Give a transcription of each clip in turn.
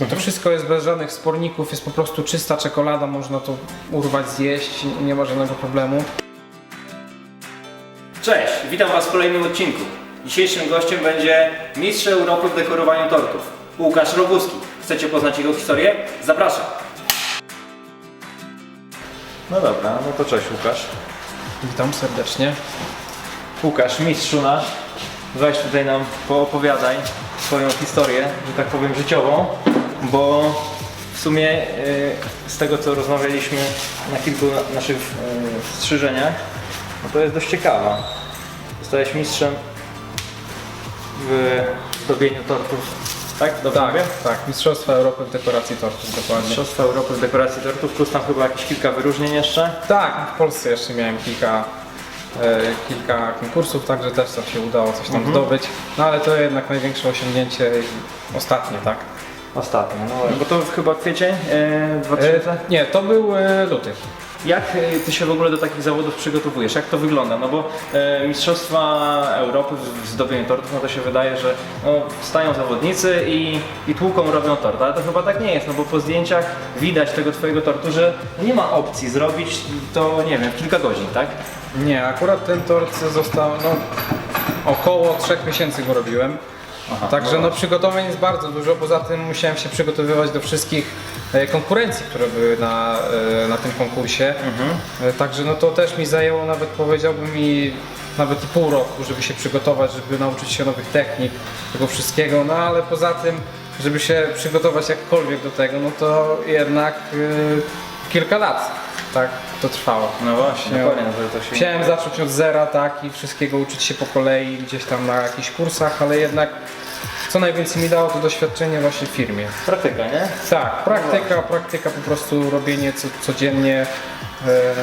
No to wszystko jest bez żadnych sporników, jest po prostu czysta czekolada, można to urwać, zjeść, nie ma żadnego problemu. Cześć, witam Was w kolejnym odcinku. Dzisiejszym gościem będzie mistrz Europy w dekorowaniu tortów, Łukasz Roguski. Chcecie poznać jego historię? Zapraszam. No dobra, no to cześć Łukasz. Witam serdecznie. Łukasz, mistrzu nasz, weź tutaj nam poopowiadaj swoją historię, że tak powiem życiową, bo w sumie e, z tego co rozmawialiśmy na kilku na- naszych e, strzyżeniach, no to jest dość ciekawa. Zostałeś mistrzem w zdobieniu tortów, tak? Dobrze Tak, mówię? tak, Mistrzostwa Europy w dekoracji tortów dokładnie. Mistrzostwa Europy w dekoracji tortów, plus tam chyba jakieś kilka wyróżnień jeszcze. Tak, w Polsce jeszcze miałem kilka, e, kilka konkursów, także też to się udało coś tam zdobyć. No ale to jednak największe osiągnięcie i ostatnie, tak? Ostatnio, no bo to chyba kwiecień e, 2000? E, nie, to był e, luty. Jak e, ty się w ogóle do takich zawodów przygotowujesz? Jak to wygląda? No bo e, Mistrzostwa Europy w- zdobieniu tortów, no to się wydaje, że no, stają zawodnicy i, i tłuką robią tort, ale to chyba tak nie jest, no bo po zdjęciach widać tego twojego tortu, że nie ma opcji zrobić to, nie wiem, w kilka godzin, tak? Nie, akurat ten tort został, no około 3 miesięcy go robiłem. Aha, Także no no przygotowań jest bardzo dużo, poza tym musiałem się przygotowywać do wszystkich e, konkurencji, które były na, e, na tym konkursie. E, Także no to też mi zajęło nawet powiedziałbym i nawet i pół roku, żeby się przygotować, żeby nauczyć się nowych technik, tego wszystkiego, no ale poza tym, żeby się przygotować jakkolwiek do tego, no to jednak e, kilka lat tak to trwało. No właśnie, dokładnie, że to się... Chciałem zacząć od zera, tak, i wszystkiego uczyć się po kolei gdzieś tam na jakichś kursach, ale jednak co najwięcej mi dało to doświadczenie właśnie w firmie. Praktyka, nie? Tak, praktyka, praktyka, po prostu robienie co, codziennie e,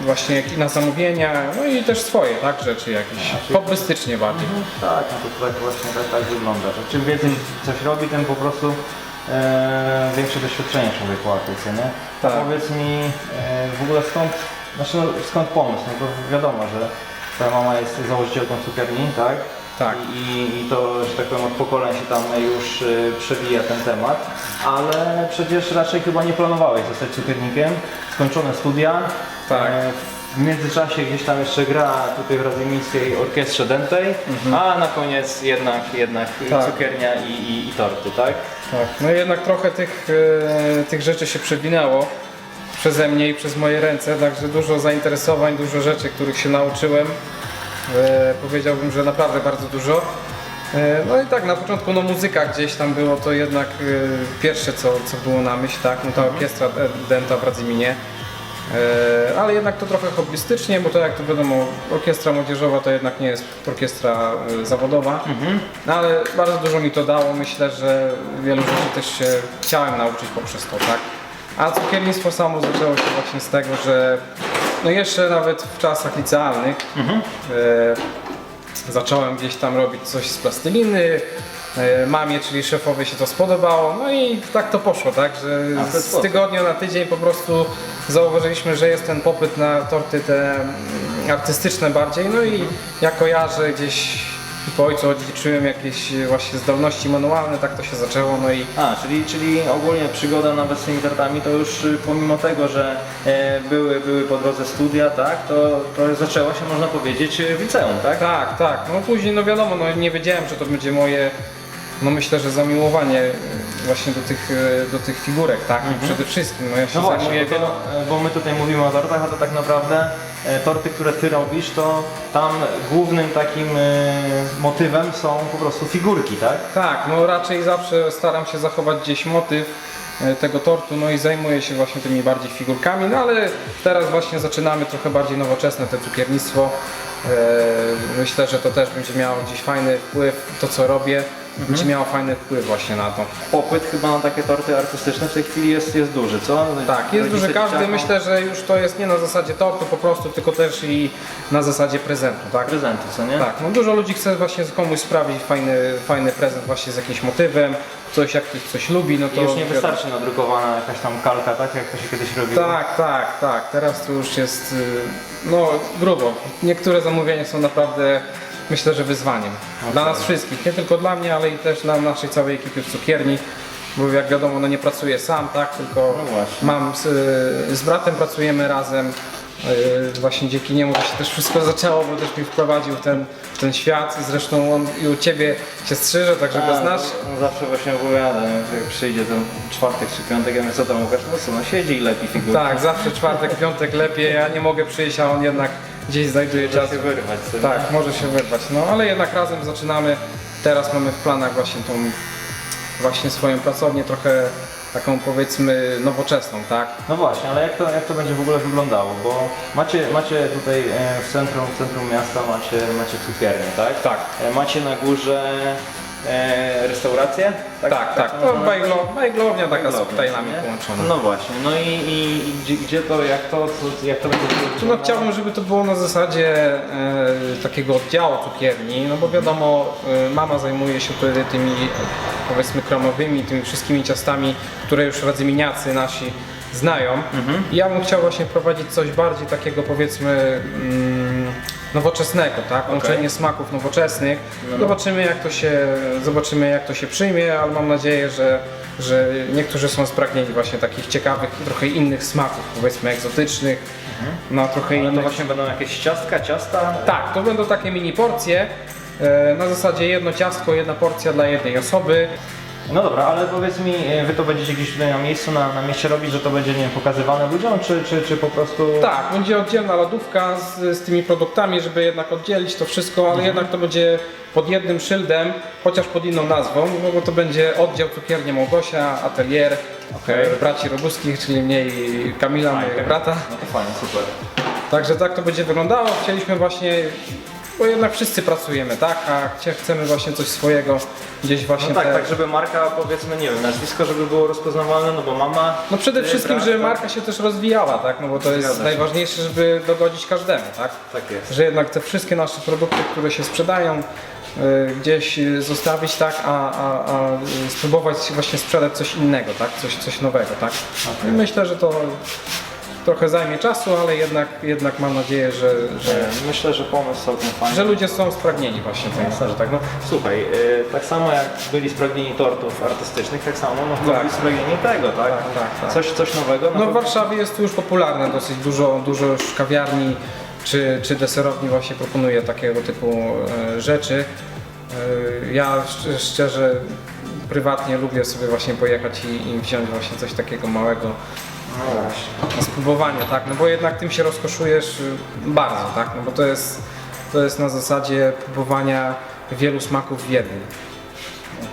właśnie na zamówienia, no i też swoje, tak, rzeczy jakieś, hobbystycznie bardziej. Tak, no to tak właśnie tak, tak wygląda, że czym więcej coś robi, tym po prostu e, większe doświadczenie człowiek łapie, co nie? Tak. Powiedz mi e, w ogóle skąd, znaczy no, skąd pomysł? No to wiadomo, że twoja mama jest założycielką cukierni, tak? Tak. I, I to, że tak powiem, od pokoleń się tam już przewija ten temat, ale przecież raczej chyba nie planowałeś zostać cukiernikiem, skończone studia. Tak. E, w międzyczasie gdzieś tam jeszcze gra tutaj w Radzie Miejskiej Orkiestrze Dętej, a na koniec jednak, jednak Tak. cukiernia i, i, i torty, tak? Tak, no i jednak trochę tych, e, tych rzeczy się przewinęło przeze mnie i przez moje ręce, także dużo zainteresowań, dużo rzeczy, których się nauczyłem. E, powiedziałbym, że naprawdę bardzo dużo. E, no i tak, na początku no muzyka gdzieś tam było, to jednak e, pierwsze co, co było na myśl, tak, no ta orkiestra e, Denta w Radzyminie. E, ale jednak to trochę hobbystycznie, bo to jak to wiadomo, orkiestra młodzieżowa to jednak nie jest orkiestra e, zawodowa. No ale bardzo dużo mi to dało, myślę, że wielu rzeczy też się chciałem nauczyć poprzez to, tak. A cukiernictwo samo zaczęło się właśnie z tego, że no jeszcze nawet w czasach licealnych e, zacząłem gdzieś tam robić coś z plasteliny. E, mamie, czyli szefowej się to spodobało, no i tak to poszło, tak, że z tygodnia na tydzień po prostu zauważyliśmy, że jest ten popyt na torty te mm, artystyczne bardziej, no i ja kojarzę gdzieś po ojcu odziedziczyłem jakieś właśnie zdolności manualne, tak to się zaczęło, no i A, czyli, czyli ogólnie przygoda nawet z tymi tortami to już y, pomimo tego, że e, były, były po drodze studia, tak, to, to zaczęło się można powiedzieć y, w liceum, tak? Tak, tak. No później, no wiadomo, no nie wiedziałem, że to będzie moje, no myślę, że zamiłowanie e, właśnie do tych, e, do tych figurek, tak? Przede wszystkim, no ja się No właśnie, zajmuję bo, to, e, bo my tutaj mówimy o tortach, a to tak naprawdę torty, które ty robisz, to tam głównym takim motywem są po prostu figurki, tak? Tak, no raczej zawsze staram się zachować gdzieś motyw tego tortu, no i zajmuję się właśnie tymi bardziej figurkami, no ale teraz właśnie zaczynamy trochę bardziej nowoczesne te cukiernictwo. Myślę, że to też będzie miało gdzieś fajny wpływ, to co robię, będzie miało fajny wpływ właśnie na to. Popyt chyba na takie torty artystyczne w tej chwili jest, jest duży, co? Tak, jest duży każdy, dzieciakom myślę, że już to jest nie na zasadzie tortu po prostu, tylko też i na zasadzie prezentu, tak? Prezenty, co nie? Tak, no dużo ludzi chce właśnie komuś sprawić fajny, fajny prezent właśnie z jakimś motywem, coś jak ktoś coś lubi, no to... I już nie wystarczy nadrukowana jakaś tam kalka, tak? Jak to się kiedyś robiło. Tak, tak, tak, teraz to już jest, y, no grubo. Niektóre zamówienia są naprawdę, myślę, że wyzwaniem. Dla nas wszystkich, nie tylko dla mnie, ale i też dla naszej całej ekipy w cukierni. bo jak wiadomo, no nie pracuję sam, tak, tylko No mam z, z bratem pracujemy razem. Yy, Właśnie dzięki niemu to się też wszystko zaczęło, bo też mi wprowadził w ten, w ten świat. Zresztą on i u Ciebie się strzyże, także go znasz. On zawsze właśnie opowiada, jak przyjdzie ten czwartek czy piątek, ja mówię, co tam Łukasz, no co, no siedzi i lepi figurki. Tak, zawsze czwartek, piątek lepiej, ja nie mogę przyjść, a on jednak gdzieś znajduje czas. się wyrwać sobie. Tak, może się wyrwać, no ale jednak razem zaczynamy. Teraz mamy w planach właśnie tą właśnie swoją pracownię trochę taką powiedzmy nowoczesną, tak? No właśnie, ale jak to, jak to będzie w ogóle wyglądało? Bo macie, macie tutaj e, w centrum, w centrum miasta macie, macie cukiernię, tak? Tak. E, Macie na górze e, restaurację? Tak, tak. to To nazywamy? bajglo, bajglownia taka z Bajglownia, tajlami nie? połączona. No właśnie, no i, i, i gdzie, gdzie to, jak to, co, jak to będzie wyglądało? No chciałbym, żeby to było na zasadzie e, takiego oddziału cukierni, no bo wiadomo, e, mama zajmuje się wtedy tymi e, powiedzmy kromowymi, tymi wszystkimi ciastami, które już radzyminiacy nasi znają. I ja bym chciał właśnie wprowadzić coś bardziej takiego powiedzmy mm, nowoczesnego, tak? Łączenie smaków nowoczesnych. Zobaczymy jak to się, zobaczymy jak to się przyjmie, ale mam nadzieję, że, że niektórzy są spragnieni właśnie takich ciekawych, trochę innych smaków, powiedzmy egzotycznych, na trochę Ale to innych właśnie będą jakieś ciastka, ciasta? tak, to będą takie mini porcje. e, Na zasadzie jedno ciastko, jedna porcja dla jednej osoby. No dobra, ale powiedz mi, e, wy to będziecie gdzieś tutaj na miejscu, na, na mieście robić, że to będzie, nie wiem, pokazywane ludziom, czy, czy, czy po prostu... Tak, będzie oddzielna lodówka z, z tymi produktami, żeby jednak oddzielić to wszystko, ale jednak to będzie pod jednym szyldem, chociaż pod inną nazwą, no bo to będzie oddział cukiernia Małgosia, atelier Okej. e, braci Roguskich, czyli mnie i Kamila, mojego brata. No to fajnie, super. Także tak to będzie wyglądało. Chcieliśmy właśnie, bo jednak wszyscy pracujemy, tak? A chcie- chcemy właśnie coś swojego gdzieś właśnie No tak, te- tak, żeby marka, powiedzmy, nie wiem, nazwisko, żeby było rozpoznawalne, no bo mama... No przede ty, wszystkim, brat, żeby tak? marka się też rozwijała, tak? No bo to jest się. najważniejsze, żeby dogodzić każdemu, tak? Tak jest. Że jednak te wszystkie nasze produkty, które się sprzedają, y, gdzieś y, zostawić, tak? A, a, a spróbować właśnie sprzedać coś innego, tak? Coś, coś nowego, tak? I myślę, że to trochę zajmie czasu, ale jednak, jednak mam nadzieję, że, że, Myślę, że pomysł całkiem fajny. że ludzie są spragnieni właśnie. Myślę, że tak. No, słuchaj, e, tak samo jak byli spragnieni tortów artystycznych, tak samo no, Tak. byli spragnieni tego, tak? Tak, tak, tak. Coś, coś nowego. No w pewno- Warszawie jest to już popularne, dosyć dużo, dużo już kawiarni czy, czy deserowni właśnie proponuje takiego typu e, rzeczy. E, ja szcz- szczerze, prywatnie lubię sobie właśnie pojechać i, i wziąć właśnie coś takiego małego spróbowanie, tak, no bo jednak tym się rozkoszujesz y, bardzo, tak, no bo to jest, to jest na zasadzie próbowania wielu smaków w jednym.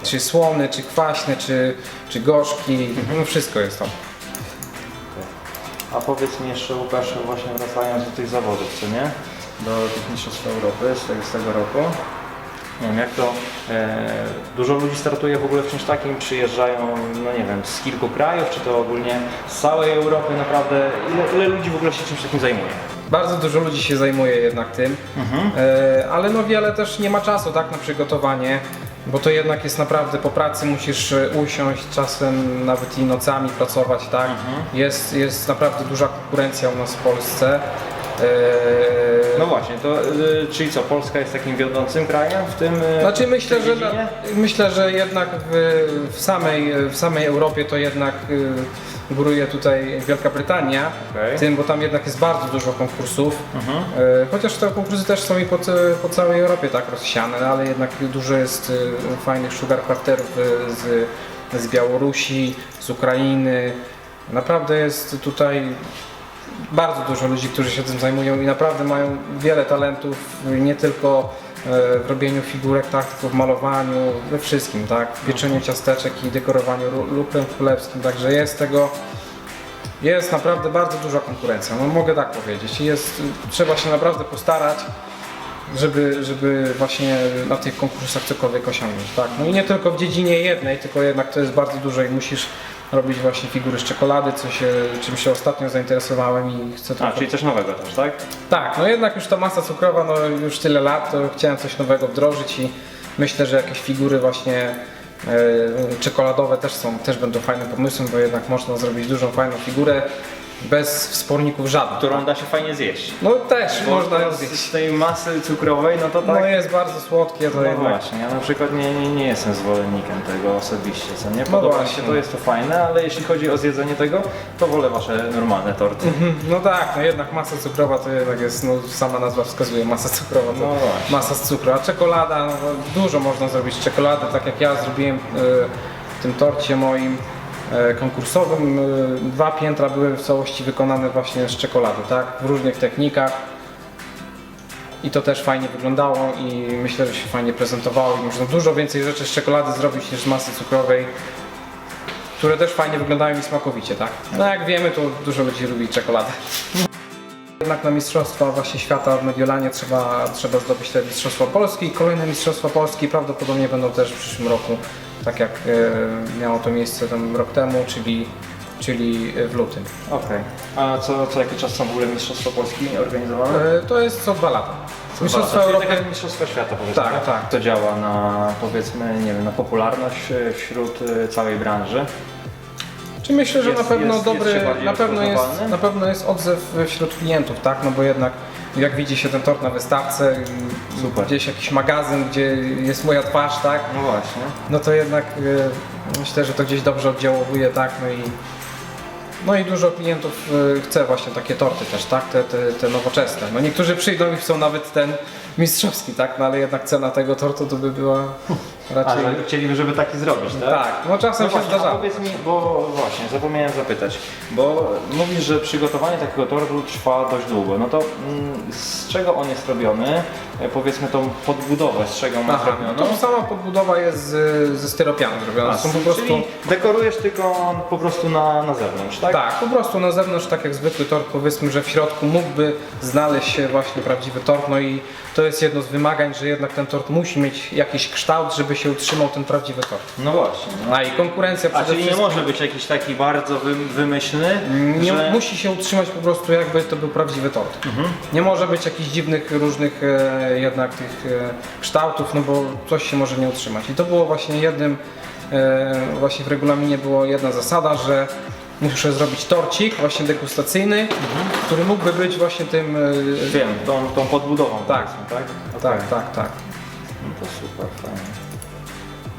Czy słony, czy kwaśny, czy, czy gorzki, no wszystko jest tam. A powiedz mi jeszcze Łukasz, właśnie wracając do tych zawodów, co nie? Do tych mistrzostw Europy z tego, z tego roku. Nie wiem, jak to, dużo ludzi startuje w ogóle w czymś takim, przyjeżdżają, no nie wiem, z kilku krajów, czy to ogólnie z całej Europy, naprawdę, ile, ile ludzi w ogóle się czymś takim zajmuje? Bardzo dużo ludzi się zajmuje jednak tym, e, ale no wiele też nie ma czasu tak na przygotowanie, bo to jednak jest naprawdę po pracy musisz e, usiąść, czasem nawet i nocami pracować, tak? Jest, jest naprawdę duża konkurencja u nas w Polsce. E, No właśnie, to y, czyli co, Polska jest takim wiodącym krajem w tym y, Znaczy myślę, że, dziedzinie? myślę, że jednak w, w, samej, w samej Europie to jednak y, góruje tutaj Wielka Brytania, Okej. tym, bo tam jednak jest bardzo dużo konkursów. Mhm. Y, Chociaż te konkursy też są i po, po całej Europie tak rozsiane, ale jednak dużo jest fajnych sugarcrafterów y, z, z Białorusi, z Ukrainy. Naprawdę jest tutaj bardzo dużo ludzi, którzy się tym zajmują i naprawdę mają wiele talentów, nie tylko e, w robieniu figurek, tak, tylko w malowaniu, we wszystkim, tak, w pieczeniu ciasteczek i dekorowaniu lukrem królewskim, także jest tego, jest naprawdę bardzo duża konkurencja, no mogę tak powiedzieć, jest, trzeba się naprawdę postarać, żeby, żeby właśnie na tych konkursach cokolwiek osiągnąć, tak, no i nie tylko w dziedzinie jednej, tylko jednak to jest bardzo dużo i musisz robić właśnie figury z czekolady, co się, czym się ostatnio zainteresowałem i chcę A, trochę czyli coś nowego też, tak? tak, no jednak już ta masa cukrowa, no już tyle lat, to chciałem coś nowego wdrożyć i myślę, że jakieś figury właśnie e, czekoladowe też są, też będą fajnym pomysłem, bo jednak można zrobić dużą, fajną figurę bez wsporników żadnych. Którą da się fajnie zjeść. No też Bo można ją z- zjeść. Z tej masy cukrowej, no to tak. No jest bardzo słodkie, to No jednak właśnie, ja na przykład nie, nie, nie jestem zwolennikiem tego osobiście, co nie? No Podoba mi właśnie. się to, jest to fajne, ale jeśli chodzi o zjedzenie tego, to wolę wasze normalne torty. No tak, no jednak masa cukrowa to jednak jest, no sama nazwa wskazuje, masa cukrowa to No właśnie. masa z cukru, a czekolada, no, dużo można zrobić z czekolady, tak jak ja zrobiłem e, w tym torcie moim konkursowym, e, dwa piętra były w całości wykonane właśnie z czekolady, tak, w różnych technikach. I to też fajnie wyglądało i myślę, że się fajnie prezentowało i można dużo więcej rzeczy z czekolady zrobić niż z masy cukrowej, które też fajnie wyglądają i smakowicie, tak? No jak wiemy, to dużo ludzi lubi czekoladę. Jednak na Mistrzostwa właśnie świata w Mediolanie trzeba, trzeba zdobyć te Mistrzostwa Polski kolejne Mistrzostwa Polski prawdopodobnie będą też w przyszłym roku, tak jak e, miało to miejsce tam rok temu, czyli, czyli w lutym. Okej. A co, co jaki czas są w ogóle Mistrzostwa Polski organizowane? E, to jest co dwa lata. Mistrzostwa Czyli Europy. tak jak Mistrzostwa Świata powiedzmy. Tak, tak. To działa na powiedzmy, nie wiem, na popularność e, wśród e, całej branży. Czy myślę, że Jest- na pewno jest- jest dobry, bardziej na pewno jest, na pewno jest odzew wśród klientów, tak? No bo jednak jak widzi się ten tort na wystawce, Super. gdzieś jakiś magazyn, gdzie jest moja twarz, tak? No właśnie. No to jednak e, myślę, że to gdzieś dobrze oddziałuje, tak? No i, no i dużo klientów e, chce właśnie takie torty też, tak? Te, te, te nowoczesne. No niektórzy przyjdą i chcą nawet ten mistrzowski, tak? No ale jednak cena tego tortu to by była A, raczej... że chcieliby, żeby taki zrobić, tak? Tak, no czasem No się właśnie, a zdarzało. powiedz mi, bo właśnie, zapomniałem zapytać, bo mówisz, że przygotowanie takiego tortu trwa dość długo, no to mm, z czego on jest robiony? E, Powiedzmy tą podbudowę, z czego ma Aha, no zrobioną? to sama podbudowa jest z, ze styropianu zrobiona. A, Są po prostu... Czyli dekorujesz tylko po prostu na, na zewnątrz, tak? Tak, po prostu na zewnątrz, tak jak zwykły tort, powiedzmy, że w środku mógłby znaleźć się właśnie prawdziwy tort, no i to jest jedno z wymagań, że jednak ten tort musi mieć jakiś kształt, żeby się utrzymał ten prawdziwy tort. No właśnie. No. A i konkurencja A przede czyli nie wszystkim może być jakiś taki bardzo wy, wymyślny, nie że... musi się utrzymać po prostu jakby to był prawdziwy tort. Mhm. Nie może być jakichś dziwnych, różnych e, jednak tych e, kształtów, no bo coś się może nie utrzymać. I to było właśnie jednym, e, właśnie w regulaminie było jedna zasada, że muszę zrobić torcik właśnie degustacyjny, który mógłby być właśnie tym... e, Wiem, tą, tą podbudową Tak. powiedzmy, tak? tak, tak, tak. No to super, fajnie.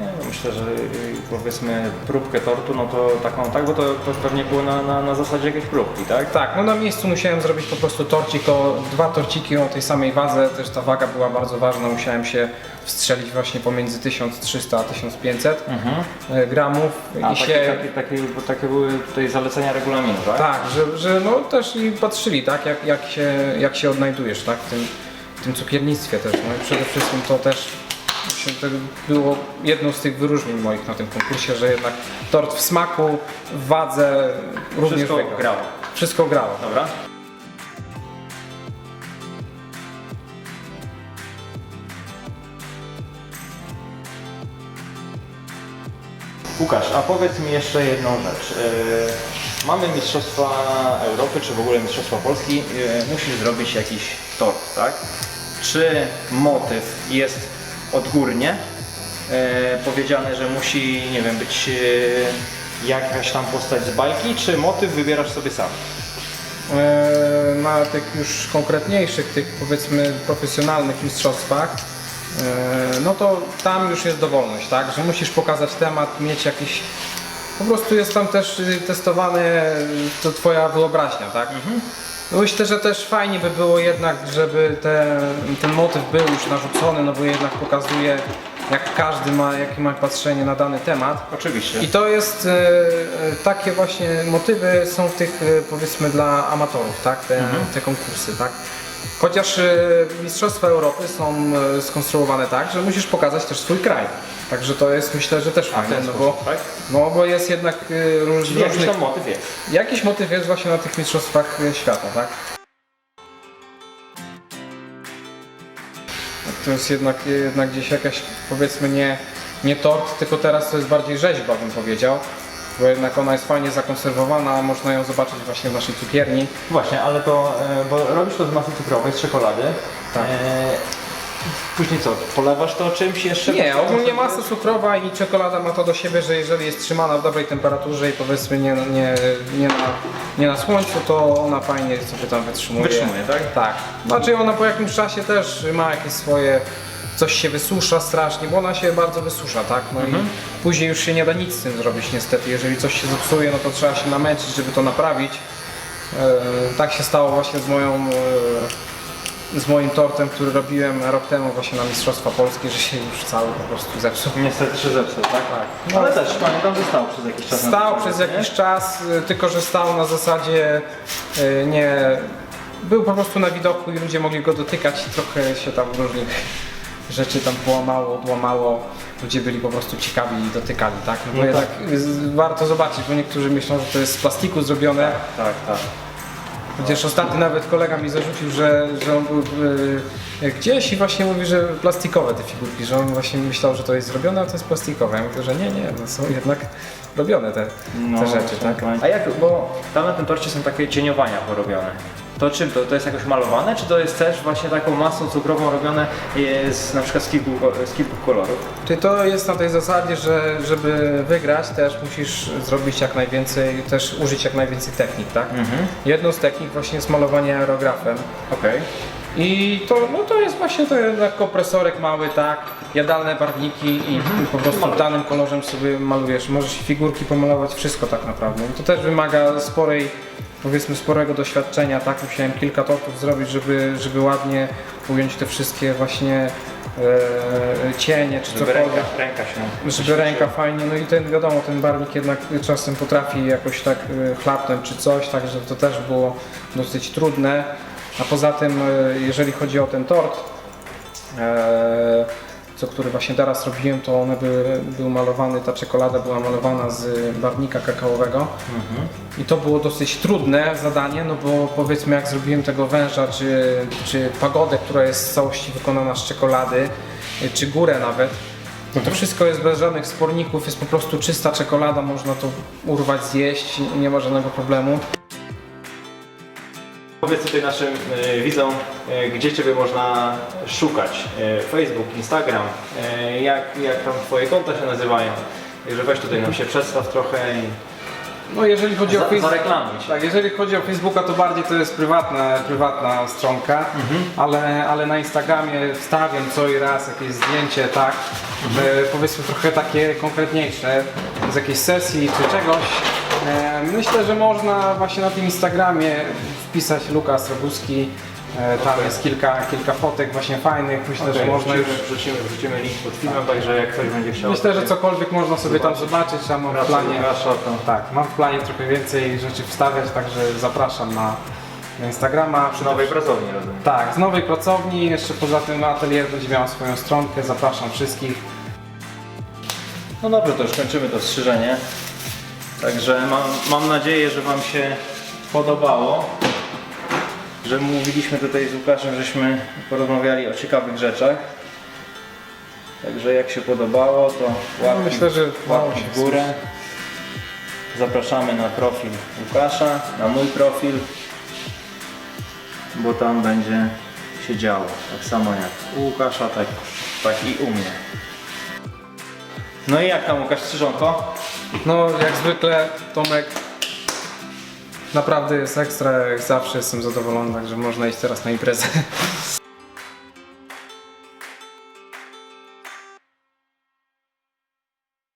Nie, no myślę, że y, powiedzmy próbkę tortu, no to taką, tak, bo to, to pewnie było na, na, na zasadzie jakiejś próbki, tak? Tak, no na miejscu musiałem zrobić po prostu torcik, o dwa torciki o tej samej wadze, też ta waga była bardzo ważna, musiałem się wstrzelić właśnie pomiędzy 1300 a 1500 e, gramów A i takie, się... takie, takie, takie były tutaj zalecenia regulaminu, tak? Tak, że, że no też i patrzyli, tak, jak, jak, się, jak się odnajdujesz, tak, w tym, w tym cukiernictwie też, no i przede wszystkim to też to było jedną z tych wyróżnień moich na tym konkursie, że jednak tort w smaku, w wadze również Wszystko wygrał. grało. Wszystko grało. Dobra. Łukasz, a powiedz mi jeszcze jedną rzecz. Yy, mamy Mistrzostwa Europy, czy w ogóle Mistrzostwa Polski. Yy, musisz zrobić jakiś tort, tak? Czy motyw jest odgórnie yy, powiedziane, że musi, nie wiem, być yy, jakaś tam postać z bajki, czy motyw wybierasz sobie sam? E, na tych już konkretniejszych, tych powiedzmy profesjonalnych mistrzostwach, e, no to tam już jest dowolność, tak? Że musisz pokazać temat, mieć jakiś. Po prostu jest tam też y, testowane to twoja wyobraźnia, tak? No Myślę, że też fajnie by było jednak, żeby te, ten motyw był już narzucony, no bo jednak pokazuje, jak każdy ma, jakie ma patrzenie na dany temat. Oczywiście. I to jest e, e, takie właśnie motywy są w tych e, powiedzmy dla amatorów, tak? Te, te konkursy, tak? Chociaż e, Mistrzostwa Europy są e, skonstruowane tak, że musisz pokazać też swój kraj. Także to jest myślę, że też fajne, no bo, tak? no bo jest jednak e, róż, Czyli jakiś różnych, motyw jest. jakiś motyw jest właśnie na tych Mistrzostwach Świata, tak? To jest jednak, jednak gdzieś jakaś powiedzmy nie, nie tort, tylko teraz to jest bardziej rzeźba bym powiedział. Bo jednak ona jest fajnie zakonserwowana, można ją zobaczyć właśnie w naszej cukierni. Właśnie, ale to, e, bo robisz to z masy cukrowej, z czekolady. Tak. E, później co, polewasz to czymś jeszcze? Nie, ogólnie masa cukrowa i czekolada ma to do siebie, że jeżeli jest trzymana w dobrej temperaturze i powiedzmy nie, nie, nie, na, nie na słońcu, to ona fajnie sobie tam wytrzymuje. Wytrzymuje, tak? Tak. Znaczy ona po jakimś czasie też ma jakieś swoje, coś się wysusza strasznie, bo ona się bardzo wysusza, tak? No Mhm. i później już się nie da nic z tym zrobić niestety. Jeżeli coś się zepsuje, no to trzeba się namęczyć, żeby to naprawić. E, tak się stało właśnie z moją... E, z moim tortem, który robiłem rok temu właśnie na Mistrzostwa Polskie, że się już cały po prostu zepsuł. Niestety się zepsuł, tak? No. Ale też pamiętam, że stał przez jakiś czas. Stał przez nie? jakiś czas, y, tylko że stał na zasadzie nie... Był po prostu na widoku i ludzie mogli go dotykać i trochę się tam różnych rzeczy tam połamało, odłamało. Ludzie byli po prostu ciekawi i dotykali, tak? No bo No jednak y, warto zobaczyć, bo niektórzy myślą, że to jest z plastiku zrobione. Tak, tak. Chociaż ostatnio nawet kolega mi zarzucił, że, że on był y, gdzieś i właśnie mówi, że plastikowe te figurki, że on właśnie myślał, że to jest zrobione, a to jest plastikowe. Ja mówię, że nie, nie, no są jednak robione te, te rzeczy, tak? A jak, bo tam na tym torcie są takie cieniowania porobione. To czym to? To jest jakoś malowane, czy to jest też właśnie taką masą cukrową robione e, z, na przykład z kilku, z kilku kolorów? Czyli to jest na tej zasadzie, że żeby wygrać też musisz zrobić jak najwięcej, też użyć jak najwięcej technik, tak? Mhm. Jedną z technik właśnie jest malowanie aerografem. Okej. I to, no to jest właśnie to jednak kompresorek mały, tak, jadalne barwniki i po prostu danym kolorze sobie malujesz. Możesz figurki pomalować, wszystko tak naprawdę. I to też wymaga sporej, powiedzmy sporego doświadczenia, tak, musiałem kilka tortów zrobić, żeby, żeby ładnie ująć te wszystkie właśnie e, cienie czy Żeby cokolwiek. ręka, ręka się... Żeby ręka fajnie, no i ten wiadomo, ten barwnik jednak czasem potrafi jakoś tak y, chlapnąć czy coś, także to też było dosyć trudne. A poza tym, y, jeżeli chodzi o ten tort, e, co który właśnie teraz robiłem, to one były, był malowany, ta czekolada była malowana z barwnika kakaowego. Mhm. I to było dosyć trudne zadanie, no bo powiedzmy jak zrobiłem tego węża, czy, czy pagodę, która jest w całości wykonana z czekolady, czy górę nawet, no to wszystko jest bez żadnych sporników, jest po prostu czysta czekolada, można to urwać, zjeść, nie ma żadnego problemu. Powiedz tutaj naszym e, widzom, e, gdzie Ciebie można szukać. E, Facebook, Instagram, jak, jak tam Twoje konta się nazywają. Także weź tutaj nam się przedstaw trochę i No jeżeli chodzi o za, Facebook, zareklamuj się. tak, jeżeli chodzi o Facebooka, to bardziej to jest prywatna, prywatna stronka, ale, ale na Instagramie wstawiam co i raz jakieś zdjęcie, tak, że powiedzmy trochę takie konkretniejsze, z jakiejś sesji czy czegoś. E, Myślę, że można właśnie na tym Instagramie wpisać Lukas Roguski, e, tam Okej. jest kilka, kilka fotek właśnie fajnych, myślę, że Okej, można już... wrzucimy, wrzucimy, link pod filmem, także jak ktoś będzie chciał. Myślę, że cokolwiek można sobie tam zobaczyć, a mam w planie... Tak, mam w planie trochę więcej rzeczy wstawiać, także zapraszam na na Instagrama. przy nowej pracowni rozumiem. Tak, z nowej pracowni, jeszcze poza tym atelier będzie miał swoją stronkę, zapraszam wszystkich. No dobrze, to już kończymy to strzyżenie. Także mam, mam nadzieję, że Wam się podobało. Że mówiliśmy tutaj z Łukaszem, żeśmy porozmawiali o ciekawych rzeczach. Także jak się podobało, to łapki, myślę, że łapki się w górę. Zapraszamy na profil Łukasza, na mój profil, bo tam będzie się działo. Tak samo jak u Łukasza, tak, tak i u mnie. No i jak tam Łukasz Strzyżonko? No, jak zwykle Tomek naprawdę jest ekstra, jak zawsze jestem zadowolony, także można iść teraz na imprezę.